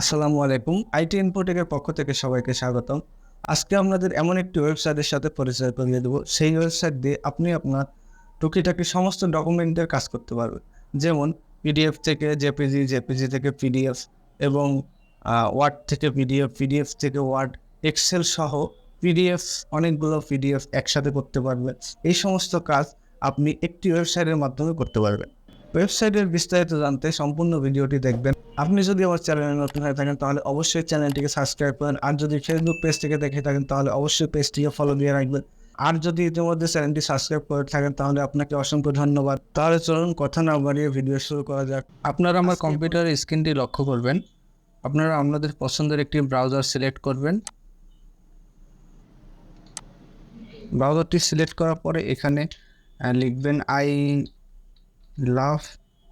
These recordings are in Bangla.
আসসালামু আলাইকুম। আইটি ইনফোটেকের পক্ষ থেকে সবাইকে স্বাগতম। আজকে আপনাদের এমন একটি ওয়েবসাইটের সাথে পরিচয় করিয়ে দেবো। সেই ওয়েবসাইট দিয়ে আপনি আপনার টুকিটাকি সমস্ত ডকুমেন্টের কাজ করতে পারবেন। যেমন পিডিএফ থেকে জেপিজি জেপিজি থেকে পিডিএফ এবং ওয়ার্ড থেকে পিডিএফ পিডিএফ থেকে ওয়ার্ড, এক্সেল সহ পিডিএফ, অনেকগুলো পিডিএফ একসাথে করতে পারবেন। এই সমস্ত কাজ আপনি একটি ওয়েবসাইটের মাধ্যমে করতে পারবেন। ওয়েবসাইটের বিস্তারিত জানতে সম্পূর্ণ ভিডিওটি দেখবেন। আপনি যদি আমার চ্যানেলে নতুন হয়ে থাকেন তাহলে অবশ্যই চ্যানেলটিকে সাবস্ক্রাইব করেন। আর যদি ফেসবুক পেজ থেকে দেখে থাকেন তাহলে অবশ্যই পেজটিকে ফলো দিয়ে রাখবেন। আর যদি ইতিমধ্যে চ্যানেলটি সাবস্ক্রাইব করে থাকেন তাহলে আপনাকে অসংখ্য ধন্যবাদ। তাহলে চলুন কথা না বাড়িয়ে ভিডিও শুরু করা যাক। আপনারা আমার কম্পিউটারের স্ক্রিনটি লক্ষ্য করবেন। আপনারা আপনাদের পছন্দের একটি ব্রাউজার সিলেক্ট করবেন। ব্রাউজারটি সিলেক্ট করার পরে এখানে লিখবেন I love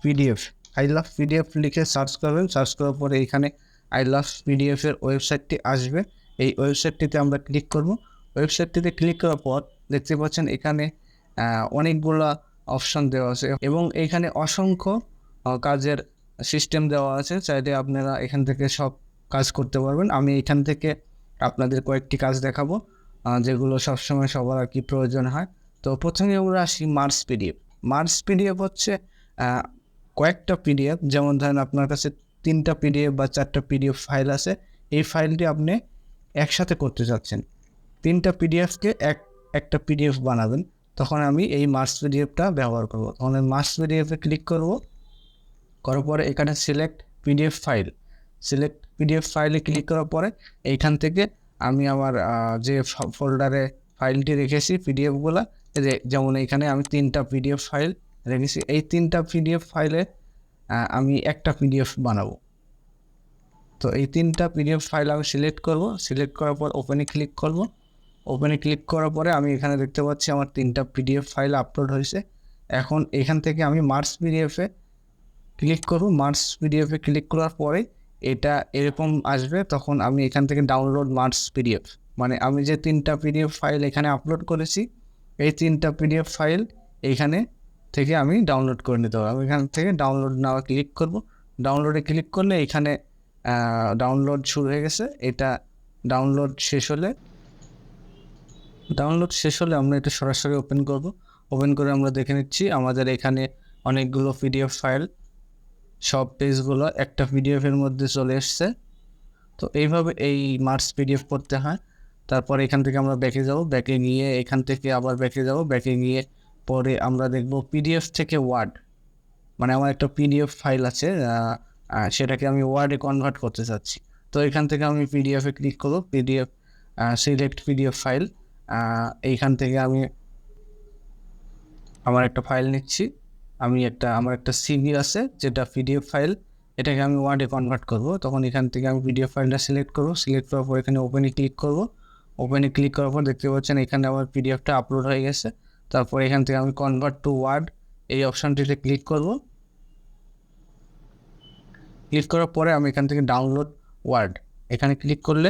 PDF I love PDF লিখে সার্চ করবেন। সার্চ করার পরে এখানে আই লাভ পিডিএফের ওয়েবসাইটটি আসবে। এই ওয়েবসাইটটিতে আমরা ক্লিক করব। ওয়েবসাইটটিতে ক্লিক করার পর দেখতে পাচ্ছেন এখানে অনেকগুলা অপশন দেওয়া আছে এবং এখানে অসংখ্য কাজের সিস্টেম দেওয়া আছে। চাইলে আপনারা এখান থেকে সব কাজ করতে পারবেন। আমি এখান থেকে আপনাদের কয়েকটি কাজ দেখাবো যেগুলো সবসময় সবার আর কি প্রয়োজন হয়। তো প্রথমে আমরা আসি মার্স পিডিএফ মার্স পিডিএফ হচ্ছে কয়েকটা পিডিএফ যেমন ধরেন আপনার কাছে তিনটা পিডিএফ বা চারটা পিডিএফ ফাইল আছে, এই ফাইলটি আপনি একসাথে করতে চাচ্ছেন তিনটা পিডিএফকে এক, একটা পিডিএফ বানাবেন, তখন আমি এই মার্স পিডিএফটা ব্যবহার করব। তখন মার্স পিডিএফে ক্লিক করব, করার পরে এখানে select PDF file select PDF ফাইলে ক্লিক করার পরে এইখান থেকে আমি আমার যে ফোল্ডারে ফাইলটি রেখেছি পিডিএফগুলো যেমন এইখানে আমি তিনটা পিডিএফ ফাইল রেখেছি এই তিনটা পিডিএফ ফাইলে আমি একটা পিডিএফ বানাবো। তো এই তিনটা পিডিএফ ফাইল আমি সিলেক্ট করব। সিলেক্ট করার পর ওপেনে ক্লিক করব। ওপেনে ক্লিক করার পরে আমি এখানে দেখতে পাচ্ছি আমার তিনটা পিডিএফ ফাইল আপলোড হয়েছে। এখন এখান থেকে আমি মার্চ পিডিএফে ক্লিক করব। মার্চ পিডিএফে ক্লিক করার পরে এটা এরকম আসবে, তখন আমি এখান থেকে ডাউনলোড মার্চ পিডিএফ মানে আমি যে তিনটা পিডিএফ ফাইল এখানে আপলোড করেছি, এই তিনটা পিডিএফ ফাইল এইখানে থেকে আমি ডাউনলোড করে নিতে পারব আমি এখান থেকে ডাউনলোড নেওয়া ক্লিক করব। ডাউনলোডে ক্লিক করলে এখানে ডাউনলোড শুরু হয়ে গেছে। এটা ডাউনলোড শেষ হলে ডাউনলোড শেষ হলে আমরা এটা সরাসরি ওপেন করব। ওপেন করে আমরা দেখে নিচ্ছি আমাদের এখানে অনেকগুলো পিডিএফ ফাইল সব পেজগুলো একটা পিডিএফের মধ্যে চলে এসছে। তো এইভাবে এই মার্কস পিডিএফ করতে হয়। তারপর এখান থেকে আমরা ব্যাকে যাব। ব্যাকে গিয়ে এখান থেকে আবার ব্যাকে যাব। ব্যাকে গিয়ে পরে আমরা দেখব পিডিএফ থেকে ওয়ার্ড মানে আমার একটা পিডিএফ ফাইল আছে সেটাকে আমি ওয়ার্ডে কনভার্ট করতে চাচ্ছি। তো এখান থেকে আমি পিডিএফে ক্লিক করব পিডিএফ সিলেক্ট পিডিএফ ফাইল এইখান থেকে আমি আমার একটা ফাইল নিচ্ছি। আমি একটা, আমার একটা সিভি আছে, যেটা পিডিএফ ফাইল এটাকে আমি ওয়ার্ডে কনভার্ট করব। তখন এখান থেকে আমি পিডিএফ ফাইলটা সিলেক্ট করব। সিলেক্ট করার পর এখানে ওপেনে ক্লিক করব। ওপেনে ক্লিক করার পর দেখতে পাচ্ছেন এখানে আমার পিডিএফটা আপলোড হয়ে গেছে। তারপর এখান থেকে আমি কনভার্ট টু ওয়ার্ড এই অপশানটিতে ক্লিক করব। ক্লিক করার পরে আমি এখান থেকে ডাউনলোড ওয়ার্ড এখানে ক্লিক করলে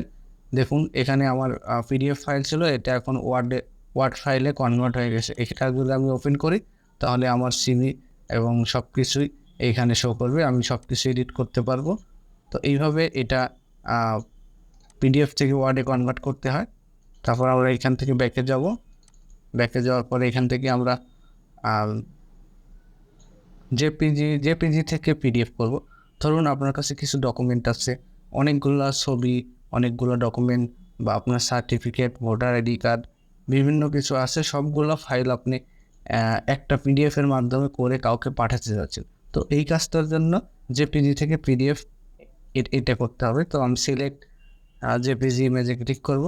দেখুন এখানে আমার পিডিএফ ফাইল ছিল, এটা এখন ওয়ার্ডে ওয়ার্ড ফাইলে কনভার্ট হয়ে গেছে। এটা যদি আমি ওপেন করি, তাহলে আমার সিভি এবং সব কিছুই এইখানে শো করবে, আমি সব কিছু এডিট করতে পারব। তো এইভাবে এটা পিডিএফ থেকে ওয়ার্ডে কনভার্ট করতে হয়। তারপর আমরা এখান থেকে ব্যাকে যাব। ব্যাকে যাওয়ার পরে এখান থেকে আমরা জেপিজি জেপিজি থেকে পিডিএফ করব। ধরুন আপনার কাছে কিছু ডকুমেন্ট আছে, অনেকগুলো ছবি, অনেকগুলো ডকুমেন্ট বা আপনার সার্টিফিকেট ভোটার আইডি কার্ড বিভিন্ন কিছু আছে, সবগুলো ফাইল আপনি একটা পিডিএফের মাধ্যমে করে কাউকে পাঠাতে যাচ্ছেন। তো এই কাজটার জন্য জেপিজি থেকে পিডিএফ এটা করতে হবে। তো আমি সিলেক্ট জেপিজি ইমেজে ক্লিক করব।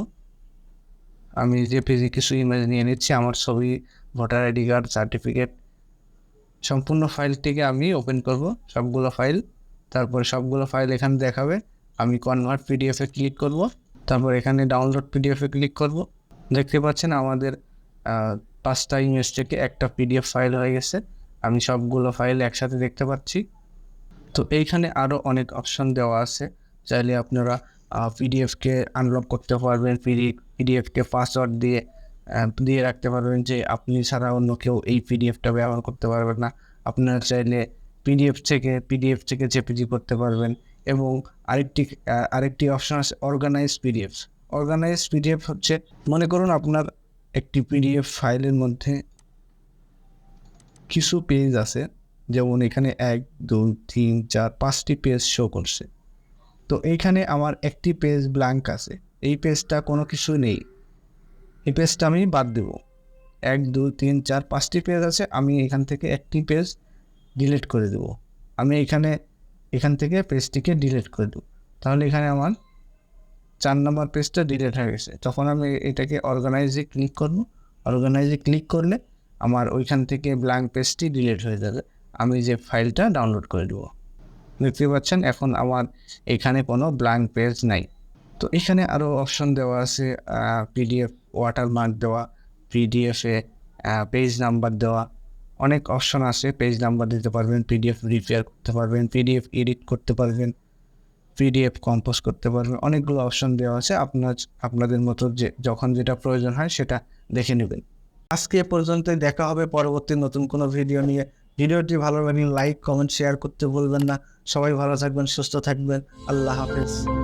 আমি জেপিজি কিছু ইমেজ নিয়ে নিচ্ছি, আমার ছবি ভোটার আইডি কার্ড সার্টিফিকেট সম্পূর্ণ ফাইলটিকে আমি ওপেন করব, সবগুলো ফাইল তারপরে সবগুলো ফাইল এখানে দেখাবে, আমি কনভার্ট পিডিএফে ক্লিক করব, তারপর এখানে ডাউনলোড পিডিএফে ক্লিক করব। দেখতে পাচ্ছেন আমাদের পাঁচটা ইমেজ থেকে একটা পিডিএফ ফাইল হয়ে গেছে, আমি সবগুলো ফাইল একসাথে দেখতে পাচ্ছি। তো এইখানে আরও অনেক অপশন দেওয়া আছে, চাইলে আপনারা পিডিএফকে আনলক করতে পারবেন পিডি পিডিএফকে পাসওয়ার্ড দিয়ে দিয়ে রাখতে পারবেন যে আপনি ছাড়া অন্য কেউ এই পিডিএফটা ব্যবহার করতে পারবেন না। আপনার চাইলে পিডিএফ থেকে পিডিএফ থেকে জেপিজি করতে পারবেন এবং আরেকটি আরেকটি অপশন আছে অর্গানাইজ পিডিএফ অর্গানাইজ পিডিএফ হচ্ছে, মনে করুন আপনার একটি পিডিএফ ফাইলের মধ্যে কিছু পেজ আছে, যেমন এখানে এক, দুই, তিন, চার, পাঁচটি পেজ শো করছে। তো এইখানে আমার একটি পেজ ব্ল্যাঙ্ক আছে। এই পেজটা কোনো কিছু নেই। এই পেজটা আমি বাদ দেব। এক, দুই, তিন, চার, পাঁচটি পেজ আছে, আমি এখান থেকে একটি পেজ ডিলিট করে দেব। আমি এখানে, এখান থেকে পেজটিকে ডিলিট করে দেবো। তাহলে এখানে আমার চার নম্বর পেজটা ডিলিট হয়ে গেছে। তখন আমি এটাকে অর্গানাইজে ক্লিক করব। অর্গানাইজে ক্লিক করলে আমার ওইখান থেকে ব্ল্যাঙ্ক পেজটি ডিলিট হয়ে যাবে। আমি যে ফাইলটা ডাউনলোড করে দেবো। দেখতে পাচ্ছেন এখন আমার এখানে কোনো ব্ল্যাঙ্ক পেজ নাই। তো এখানে আরও অপশন দেওয়া আছে পিডিএফ ওয়াটারমার্ক দেওয়া পিডিএফে পেজ নাম্বার দেওয়া। অনেক অপশন আছে পেজ নাম্বার দিতে পারবেন পিডিএফ রিপেয়ার করতে পারবেন পিডিএফ এডিট করতে পারবেন পিডিএফ কম্পোজ করতে পারবেন। অনেকগুলো অপশন দেওয়া আছে, আপনার, আপনাদের মতো যে, যখন যেটা প্রয়োজন হয় সেটা দেখে নেবেন। আজকে এ পর্যন্তই, দেখা হবে পরবর্তী নতুন কোনো ভিডিও নিয়ে। ভিডিওটি ভালো লাগলে লাইক, কমেন্ট, শেয়ার করতে ভুলবেন না। সবাই ভালো থাকবেন, সুস্থ থাকবেন। আল্লাহ হাফেজ।